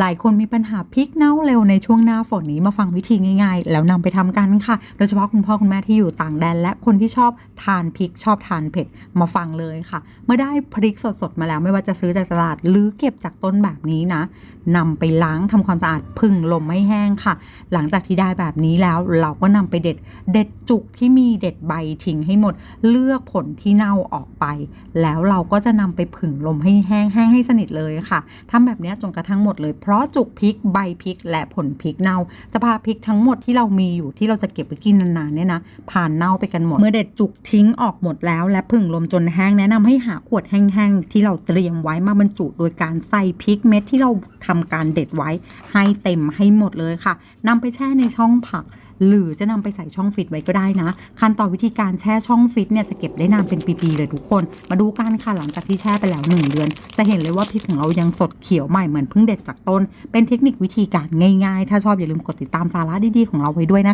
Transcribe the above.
หลายคนมีปัญหาพริกเน่าเร็วในช่วงหน้าฝนนี้มาฟังวิธีง่ายๆ แล้วนำไปทำกันค่ะ โดยเฉพาะคุณพ่อคุณแม่ที่อยู่ต่างแดน และคนที่ชอบทานพริกชอบทานเผ็ดมาฟังเลยค่ะ เมื่อได้พริกสดๆมาแล้ว ไม่ว่าจะซื้อจากตลาดหรือเก็บจากต้นแบบนี้นะนำไปล้างทำความสะอาดพึ่งลมไม่แห้งค่ะ หลังจากที่ได้แบบนี้แล้วเราก็นำไปเด็ด เด็ดจุกที่มีเด็ดใบทิ้งให้หมด เลือกผลที่เน่าออกไป แล้วเราก็จะนำไปผึ่งลมให้แห้งแห้งให้สนิทเลยค่ะทำแบบนี้จนกระทั่งหมดเลยเพราะจุกพริกใบพริก และผลพริกเน่าจะพาพริกทั้งหมดที่เรามีอยู่ที่เราจะเก็บไปกินนานๆเนี่ยนะผ่านเน่าไปกันหมด เมื่อเด็ดจุกทิ้งออกหมดแล้ว และผึ่งลมจนแห้งแนะนำให้หาขวดแห้งๆที่เราเตรียมไว้มาบรรจุโดยการใส่พริกเม็ดที่เรา ทำการเด็ดไว้ให้เต็มให้หมดเลยค่ะนำไปแช่ในช่องผัก หรือจะนำไปใส่ช่องฟิตไว้ก็ได้นะ ขั้นตอนวิธีการแช่ช่องฟิตเนี่ยจะเก็บได้นานเป็นปีๆเลยทุกคน มาดูกันค่ะหลังจากที่แช่ไปแล้ว 1 เดือน จะเห็นเลยว่าพริกของเรายังสดเขียวใหม่เหมือนเพิ่งเด็ดจากต้น เป็นเทคนิควิธีการง่ายๆ ถ้าชอบอย่าลืมกดติดตามสาระดีๆของเราไว้ด้วยนะคะ